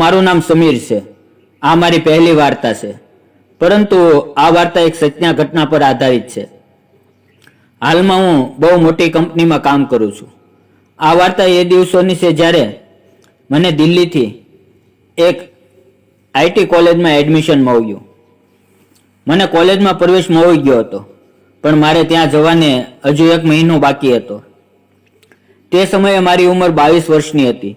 મારું નામ સમીર છે. આ મારી પહેલી વાર્તા છે. પરંતુ આ વાર્તા એક સત્ય ઘટના પર આધારિત છે. હાલમાં હું બહુ મોટી કંપનીમાં કામ કરું છું. આ વાર્તા એ દિવસોની છે જ્યારે મને દિલ્હીથી એક આઈટી કોલેજમાં એડમિશન મળ્યું. મને કોલેજમાં પ્રવેશ મળી ગયો હતો, પણ મારે ત્યાં જવાને હજુ એક મહિનો બાકી હતો. તે સમયે મારી ઉંમર બાવીસ વર્ષની હતી,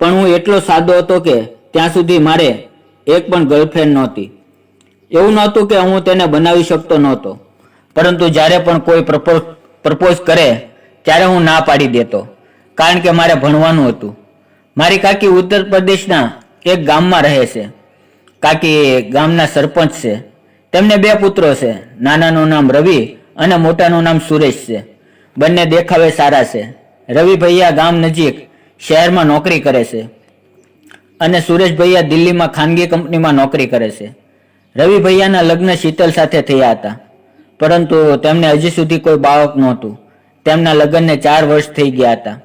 પણ હું એટલો સાદો હતો કે ત્યાં સુધી મારે એક પણ ગર્લફ્રેન્ડ નહોતી. એવું નહોતું કે હું તેને બનાવી શકતો નહોતો. પરંતુ જ્યારે પણ કોઈ પ્રપોઝ પ્રપોઝ કરે, ત્યારે હું ના પાડી દેતો. કારણ કે મારે ભણવાનું હતું. મારી કાકી ઉત્તર પ્રદેશના એક ગામમાં રહે છે. કાકી ગામના સરપંચ છે. તેમને બે પુત્રો છે. નાનાનું નામ રવિ અને મોટાનું નામ સુરેશ છે. બંને દેખાવે સારા છે. રવિ ભૈયા ગામ નજીક શહેરમાં નોકરી કરે છે. અને સુરેશ ભૈયા દિલ્હીમાં ખાનગી કંપનીમાં નોકરી કરે છે. રવિ ભૈયાના લગ્ન શીતલ સાથે થયા હતા. પરંતુ તેમને હજી સુધી કોઈ બાળક નહોતું. તેમના લગ્નને ચાર વર્ષ થઈ ગયા હતા.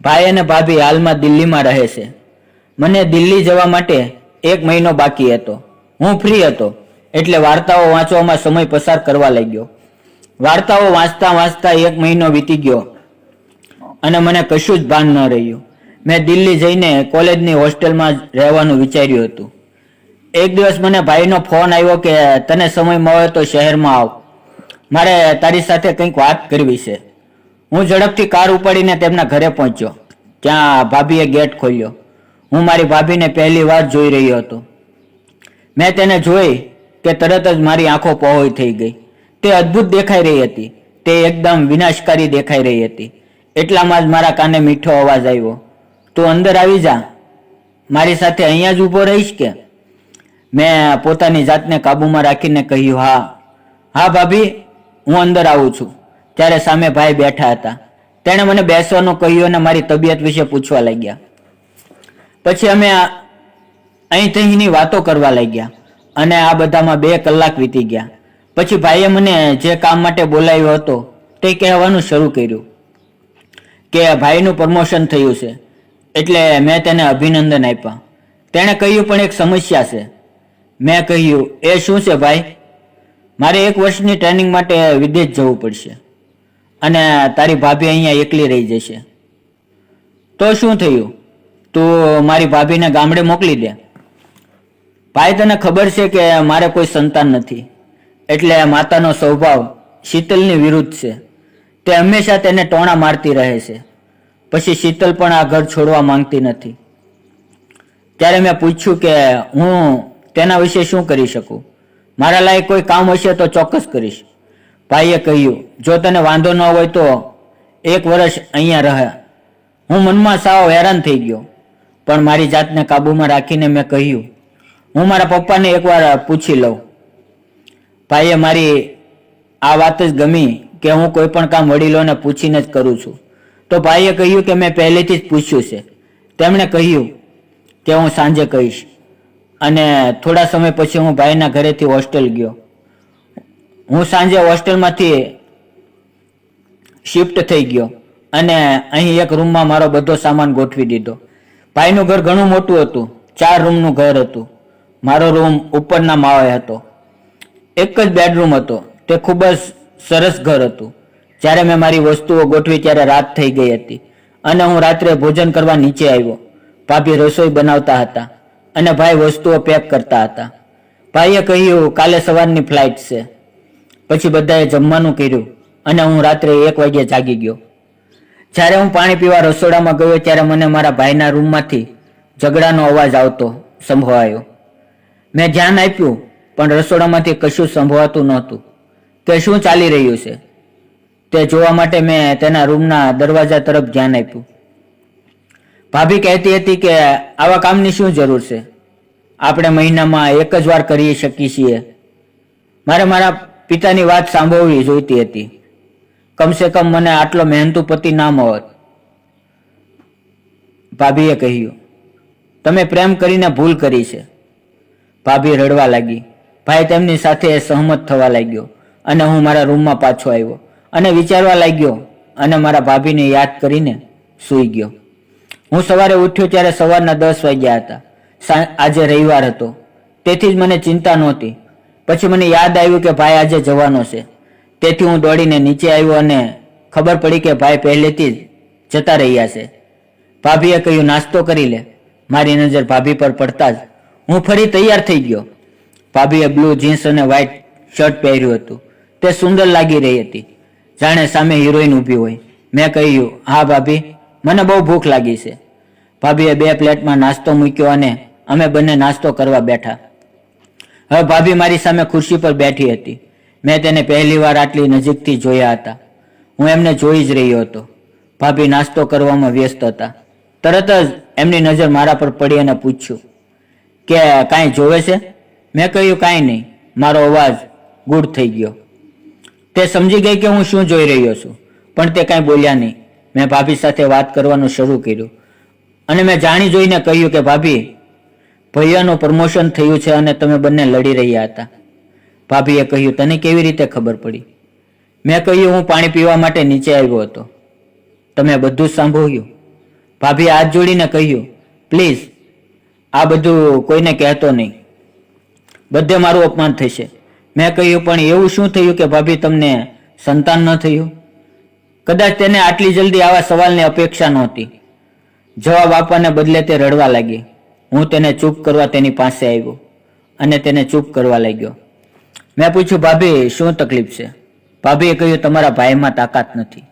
ભાઈ અને ભાભી હાલમાં દિલ્હીમાં રહે છે. મને દિલ્હી જવા માટે એક મહિનો બાકી હતો. હું ફ્રી હતો, એટલે વાર્તાઓ વાંચવામાં સમય પસાર કરવા લાગ્યો. વાર્તાઓ વાંચતા વાંચતા એક મહિનો વીતી ગયો અને મને કશું જ ભાન ન રહ્યું. મેં દિલ્હી જઈને કોલેજની હોસ્ટેલમાં રહેવાનું વિચાર્યું હતું. એક દિવસ મને ભાઈનો ફોન આવ્યો કે, તને સમય મળે તો શહેરમાં આવ. મારે તારી સાથે કંઈક વાત કરવી છે. હું ઝડપથી કાર ઉપાડીને તેમના ઘરે પહોંચ્યો. ત્યાં ભાભીએ ગેટ ખોલ્યો. હું મારી ભાભીને પહેલી વાર જોઈ રહ્યો હતો. મેં તેને જોઈ કે તરત જ મારી આંખો પહોળી થઈ ગઈ. તે અદ્ભુત દેખાઈ રહી હતી. તે એકદમ વિનાશકારી દેખાઈ રહી હતી. એટલામાં જ મારા કાને મીઠો અવાજ આવ્યો. તું અંદર આવી જા. મારી સાથે અહીંયા જ ઊભો રહીશ કે? મેં પોતાની જાતને કાબૂમાં રાખીને કહ્યું, હા. હા, ભાભી, હું અંદર આવું છું. ત્યારે સામે ભાઈ બેઠા હતા. તેણે મને બેસવાનું કહ્યું અને મારી તબિયત વિશે પૂછવા લાગ્યા. પછી અમે અહીં તહીંની વાતો કરવા લાગ્યા અને આ બધામાં બે કલાક વીતી ગયા. પછી ભાઈએ મને જે કામ માટે બોલાવ્યો હતો તે કહેવાનું શરૂ કર્યું કે ભાઈનું પ્રમોશન થયું છે. એટલે મેં તેને અભિનંદન આપ્યા. તેણે કહ્યું, પણ એક સમસ્યા છે. મેં કહ્યું, એ શું છે ભાઈ? મારે એક વર્ષની ટ્રેનિંગ માટે વિદેશ જવું પડશે અને તારી ભાભી અહીંયા એકલી રહી જશે. તો શું થયું? તું મારી ભાભીને ગામડે મોકલી દે. ભાઈ, તને ખબર છે કે મારે કોઈ સંતાન નથી. એટલે માતાનો સ્વભાવ શીતલની વિરુદ્ધ છે. તે હંમેશા તેને ટોણા મારતી રહે છે. પછી શીતલ પણ આ ઘર છોડવા માંગતી નથી. ત્યારે મેં પૂછ્યું કે હું તેના વિશે શું કરી શકું? મારા લાયક કોઈ કામ હશે તો ચોક્કસ કરીશ. ભાઈએ કહ્યું, જો તને વાંધો ન હોય તો એક વર્ષ અહીંયા રહ્યા હું મનમાં સાવ હેરાન થઈ ગયો. પણ મારી જાતને કાબૂમાં રાખીને મેં કહ્યું, હું મારા પપ્પાને એકવાર પૂછી લઉં. ભાઈએ મારી આ વાત જ ગમી કે હું કોઈ પણ કામ વડીલોને પૂછીને જ કરું છું. તો ભાઈએ કહ્યું કે મેં પહેલેથી જ પૂછ્યું છે. તેમણે કહ્યું કે હું સાંજે કહીશ. અને થોડા સમય પછી હું ભાઈના ઘરેથી હોસ્ટેલ ગયો. હું સાંજે હોસ્ટેલમાંથી શિફ્ટ થઈ ગયો અને અહીં એક રૂમમાં મારો બધો સામાન ગોઠવી દીધો. ભાઈનું ઘર ઘણું મોટું હતું. ચાર રૂમનું ઘર હતું. મારો રૂમ ઉપરના માળે હતો. એક જ બેડરૂમ હતો. તે ખૂબ જ સરસ ઘર હતું. જ્યારે મેં મારી વસ્તુઓ ગોઠવી ત્યારે રાત થઈ ગઈ હતી. અને હું રાત્રે ભોજન કરવા નીચે આવ્યો. ભાભી રસોઈ બનાવતા હતા અને ભાઈ વસ્તુઓ પેક કરતા હતા. ભાઈએ કહ્યું, કાલે સવારની ફ્લાઇટ છે. પછી બધાએ જમવાનું કર્યું અને હું રાત્રે એક વાગ્યે જાગી ગયો. જ્યારે હું પાણી પીવા રસોડામાં ગયો ત્યારે મને મારા ભાઈના રૂમમાંથી ઝઘડાનો અવાજ આવતો સંભળાયો મેં ધ્યાન આપ્યું, પણ રસોડામાંથી કશું સંભળાતું નહોતું. કે શું ચાલી રહ્યું છે? તે જોવા માટે મેં તેના રૂમના દરવાજા તરફ ધ્યાન આપ્યું. ભાભી કહેતી હતી કે આવા કામની શું જરૂર છે? આપણે મહિનામાં એક જ વાર કરી શકીએ છીએ. મારે મારા પિતાની વાત સાંભળવી જોઈતી હતી. કમસે કમ મને આટલો મહેનતુ પતિ ના મળત. ભાભીએ કહ્યું, તમે પ્રેમ કરીને ભૂલ કરી છે. ભાભી રડવા લાગી. ભાઈ તેમની સાથે સહમત થવા લાગ્યો અને હું મારા રૂમમાં પાછો આવ્યો. અને વિચારવા લાગ્યો અને મારા ભાભીને યાદ કરીને સૂઈ ગયો. હું સવારે ઉઠ્યો ત્યારે સવારના દસ વાગ્યા હતા. આજે રવિવાર હતો. તેથી જ મને ચિંતા નહોતી. પછી મને યાદ આવ્યું કે ભાઈ આજે જવાનો છે. તેથી હું દોડીને નીચે આવ્યો અને ખબર પડી કે ભાઈ પહેલેથી જ જતા રહ્યા છે. ભાભીએ કહ્યું, નાસ્તો કરી લે. મારી નજર ભાભી પર પડતા જ. હું ફરી તૈયાર થઈ ગયો. ભાભીએ બ્લુ જીન્સ અને વ્હાઇટ શર્ટ પહેર્યું હતું. તે સુંદર લાગી રહી હતી. જાણે સામે હિરોઈન ઊભી હોય. મેં કહ્યું, હા, ભાભી, મને બહુ ભૂખ લાગી છે. ભાભીએ બે પ્લેટમાં નાસ્તો મૂક્યો અને અમે બંને નાસ્તો કરવા બેઠા. હવે ભાભી મારી સામે ખુરશી પર બેઠી હતી. મેં તેને પહેલી વાર આટલી નજીકથી જોયા હતા. હું એમને જોઈ જ રહ્યો હતો. ભાભી નાસ્તો કરવામાં વ્યસ્ત હતા. તરત જ એમની નજર મારા પર પડી અને પૂછ્યું, કે કાંઈ જોવે છે? મેં કહ્યું, કાંઈ નહીં. મારો અવાજ ગુડ થઈ ગયો. તે સમજી ગઈ કે હું શું જોઈ રહ્યો છું. પણ તે કાંઈ બોલ્યા નહીં. મેં ભાભી સાથે વાત કરવાનું શરૂ કર્યું. અને મેં જાણી જોઈને કહ્યું કે, ભાભી, ભૈયાનું પ્રમોશન થયું છે અને તમે બંને લડી રહ્યા હતા. ભાભીએ કહ્યું, તને કેવી રીતે ખબર પડી? મેં કહ્યું, હું પાણી પીવા માટે નીચે આવ્યો હતો. તમે બધું સાંભળ્યું? ભાભીએ હાથ જોડીને કહ્યું, પ્લીઝ, આ બધું કોઈને કહેતો નહીં. બધે મારું અપમાન થશે. મેં કહ્યું, પણ એવું શું થયું કે ભાભી તમને સંતાન ન થયું? કદાચ તેને આટલી જલ્દી આવા સવાલની અપેક્ષા નહોતી. જવાબ આપવાને બદલે તે રડવા લાગી. હું તેને ચૂપ કરવા તેની પાસે આવ્યો અને તેને ચૂપ કરવા લાગ્યો. મેં પૂછ્યું, ભાભી, શું તકલીફ છે? ભાભીએ કહ્યું, તમારા ભાઈમાં તાકાત નથી.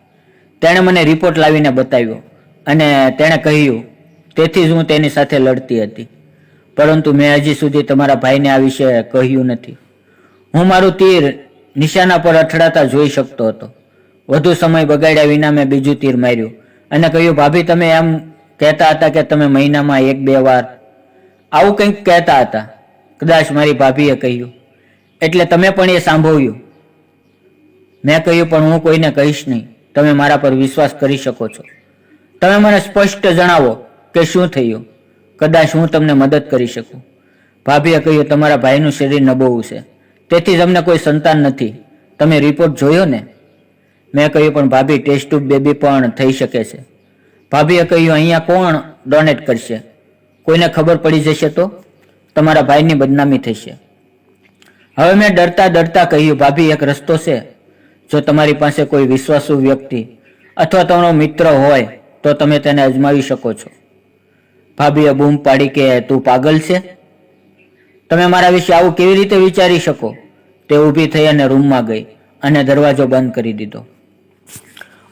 તેણે મને રિપોર્ટ લાવીને બતાવ્યો અને તેણે કહ્યું, તેથી જ હું તેની સાથે લડતી હતી. પરંતુ મેં હજી સુધી તમારા ભાઈને આ વિશે કહ્યું નથી. હું મારું તીર નિશાના પર અથડાતા જોઈ શકતો હતો. વધુ સમય બગાડ્યા વિના મેં બીજું તીર માર્યું અને કહ્યું, ભાભી, તમે એમ કહેતા હતા કે તમે મહિનામાં એક બે વાર. આવું કંઈક કહેતા હતા. કદાચ મારી ભાભીએ કહ્યું. એટલે તમે પણ એ સાંભળ્યું. મેં કહ્યું, પણ હું કોઈને કહીશ નહીં. તમે મારા પર વિશ્વાસ કરી શકો છો. તમે મને સ્પષ્ટ જણાવો કે શું થયું. કદાચ હું તમને મદદ કરી શકું. ભાભીએ કહ્યું, તમારા ભાઈનું શરીર નબળું છે. તેથી જ અમને કોઈ સંતાન નથી. તમે રિપોર્ટ જોયો ને? મેં કહ્યું, પણ ભાભી ટેસ્ટ ટ્યુબ બેબી પણ થઈ શકે છે. ભાભીએ કહ્યું, અહીંયા કોણ ડોનેટ કરશે? કોઈને ખબર પડી જશે તો? તમારા ભાઈની બદનામી થશે. હવે મેં ડરતા ડરતા કહ્યું, ભાભી, એક રસ્તો છે. જો તમારી પાસે કોઈ વિશ્વાસુ વ્યક્તિ અથવા તમારો મિત્ર હોય, તો તમે તેને અજમાવી શકો છો. ભાભીએ બૂમ પાડી કે, તું પાગલ છે? તમે મારા વિશે આવું કેવી રીતે વિચારી શકો? તે ઊભી થઈ અને રૂમમાં ગઈ અને દરવાજો બંધ કરી દીધો.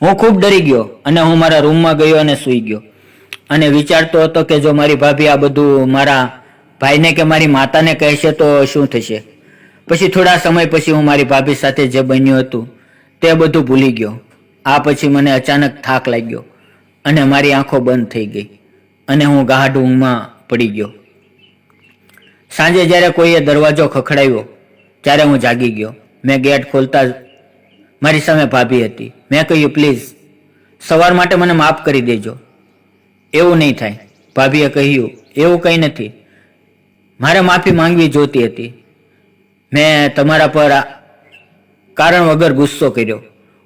હું ખૂબ ડરી ગયો અને હું મારા રૂમમાં ગયો અને સૂઈ ગયો. અને વિચારતો હતો કે જો મારી ભાભી આ બધું મારા ભાઈને કે મારી માતાને કહેશે તો શું થશે? પછી થોડા સમય પછી હું મારી ભાભી સાથે જે બન્યું હતું, તે બધું ભૂલી ગયો. આ પછી મને અચાનક થાક લાગ્યો અને મારી આંખો બંધ થઈ ગઈ અને હું ગાઢ ઊંઘમાં પડી ગયો. સાંજે જ્યારે કોઈએ દરવાજો ખખડાવ્યો ત્યારે હું જાગી ગયો. મેં ગેટ ખોલતા મારી સામે ભાભી હતી. મેં કહ્યું, પ્લીઝ, સવાર માટે મને માફ કરી દેજો. એવું નહીં થાય. ભાભીએ કહ્યું, એવું કંઈ નથી. મારે માફી માંગવી જોતી હતી. મેં તમારા પર કારણ વગર ગુસ્સો કર્યો.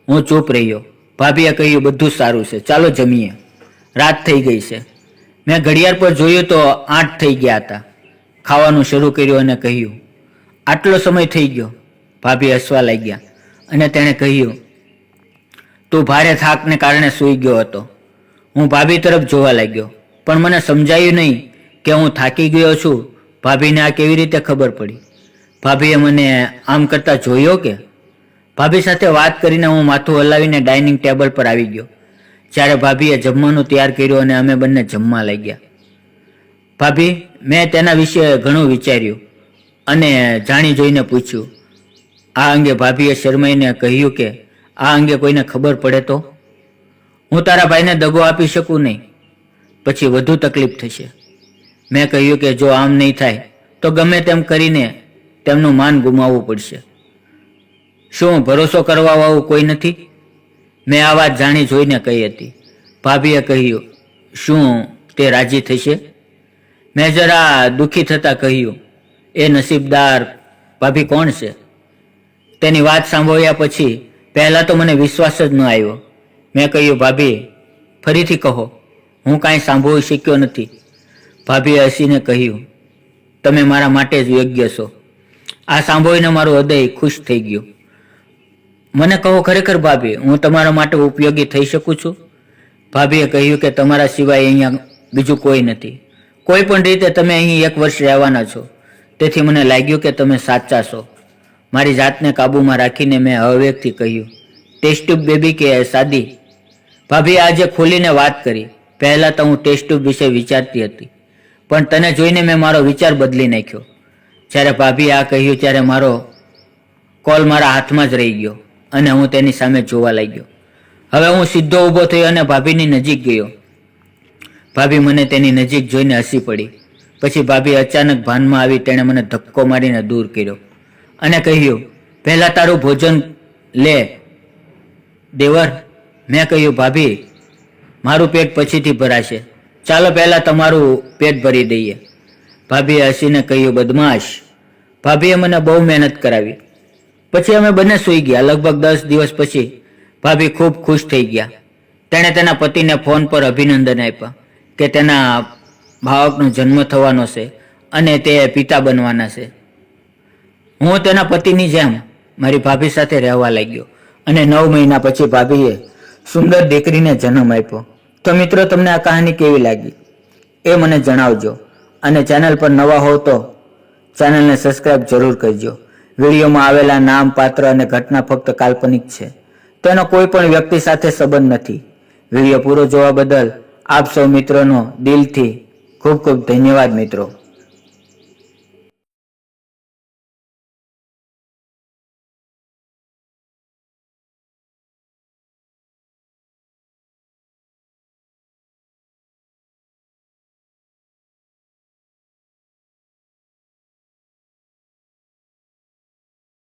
હું ચૂપ રહ્યો. ભાભીએ કહ્યું, બધું સારું છે. ચાલો જમીએ. રાત થઈ ગઈ છે. મેં ઘડિયાળ પર જોયું તો આઠ થઈ ગયા હતા. ખાવાનું શરૂ કર્યું અને કહ્યું, આટલો સમય થઈ ગયો. ભાભી હસવા લાગ્યા અને તેણે કહ્યું, તું ભારે થાકને કારણે સૂઈ ગયો હતો. હું ભાભી તરફ જોવા લાગ્યો, પણ મને સમજાયું નહીં કે હું થાકી ગયો છું. ભાભીને આ કેવી રીતે ખબર પડી? ભાભીએ મને આમ કરતાં જોયો કે? ભાભી સાથે વાત કરીને હું માથું હલાવીને ડાઇનિંગ ટેબલ પર આવી ગયો. જ્યારે ભાભીએ જમવાનું તૈયાર કર્યું અને અમે બંને જમવા લાગ્યા. ભાભી, મેં તેના વિશે ઘણું વિચાર્યું અને જાણી જોઈને પૂછ્યું, આ અંગે ભાભીએ શરમાઈને કહ્યું કે આ અંગે કોઈને ખબર પડે તો? હું તારા ભાઈને દગો આપી શકું નહીં. પછી વધુ તકલીફ થશે. મેં કહ્યું કે જો આમ નહીં થાય, તો ગમે તેમ કરીને તેમનું માન ગુમાવવું પડશે. શું ભરોસો કરવા વાળું કોઈ નથી? મેં આ વાત જાણી જોઈને કહી હતી. ભાભીએ કહ્યું, શું તે રાજી થશે? મેં જરા દુઃખી થતા કહ્યું, એ નસીબદાર ભાભી કોણ છે? તેની વાત સાંભળ્યા પછી પહેલાં તો મને વિશ્વાસ જ ન આવ્યો. મેં કહ્યું, ભાભી, ફરીથી કહો, હું કાંઈ સાંભળી શક્યો નથી. ભાભીએ હસીને કહ્યું, તમે મારા માટે જ યોગ્ય છો. આ સાંભળીને મારું હૃદય ખુશ થઈ ગયું. મને કહો ખરેખર, ભાભી, હું તમારા માટે ઉપયોગી થઈ શકું છું? ભાભીએ કહ્યું કે, તમારા સિવાય અહીંયા બીજું કોઈ નથી. કોઈ પણ રીતે તમે અહીં એક વર્ષ રહેવાના છો, તેથી મને લાગ્યું કે તમે સાચા છો. મારી જાતને કાબૂમાં રાખીને મેં અવેગથી કહ્યું ટેસ્ટ ટ્યુબ બેબી કે સાદી? ભાભીએ આજે ખોલીને વાત કરી. પહેલાં તો હું ટેસ્ટ ટ્યુબ વિશે વિચારતી હતી, પણ તને જોઈને મેં મારો વિચાર બદલી નાખ્યો. જ્યારે ભાભીએ આ કહ્યું, ત્યારે મારો કોલ મારા હાથમાં જ રહી ગયો અને હું તેની સામે જોવા લાગ્યો. હવે હું સીધો ઊભો થયો અને ભાભીની નજીક ગયો. ભાભી મને તેની નજીક જોઈને હસી પડી. પછી ભાભી અચાનક ભાનમાં આવી તેણે મને ધક્કો મારીને દૂર કર્યો અને કહ્યું, પહેલાં તારું ભોજન લે, દેવર. મેં કહ્યું, ભાભી, મારું પેટ પછીથી ભરાશે. ચાલો પહેલાં તમારું પેટ ભરી દઈએ. ભાભીએ હસીને કહ્યું, બદમાશ. ભાભીએ મને બહુ મહેનત કરાવી. પછી અમે બંને સૂઈ ગયા. લગભગ દસ દિવસ પછી ભાભી ખૂબ ખુશ થઈ ગયા. તેણે તેના પતિને ફોન પર અભિનંદન આપ્યા. કે તેના ભાવકનો જન્મ થવાનો છે અને તે પિતા બનવાના છે. હું તેના પતિની જેમ મારી ભાભી સાથે રહેવા લાગ્યો અને નવ મહિના પછી ભાભીએ સુંદર દીકરીને જન્મ આપ્યો. તો મિત્રો, તમને આ કહાની કેવી લાગી? એ મને જણાવજો. અને ચેનલ પર નવા હો તો ચેનલને સબસ્ક્રાઇબ જરૂર કરજો. વિડીયોમાં આવેલા નામ, પાત્ર અને ઘટના ફક્ત કાલ્પનિક છે. તેનો કોઈ પણ વ્યક્તિ સાથે સંબંધ નથી. વીડિયો પૂરો જોવા બદલ આપ સૌ મિત્રોનો દિલથી ખૂબ ખૂબ ધન્યવાદ મિત્રો.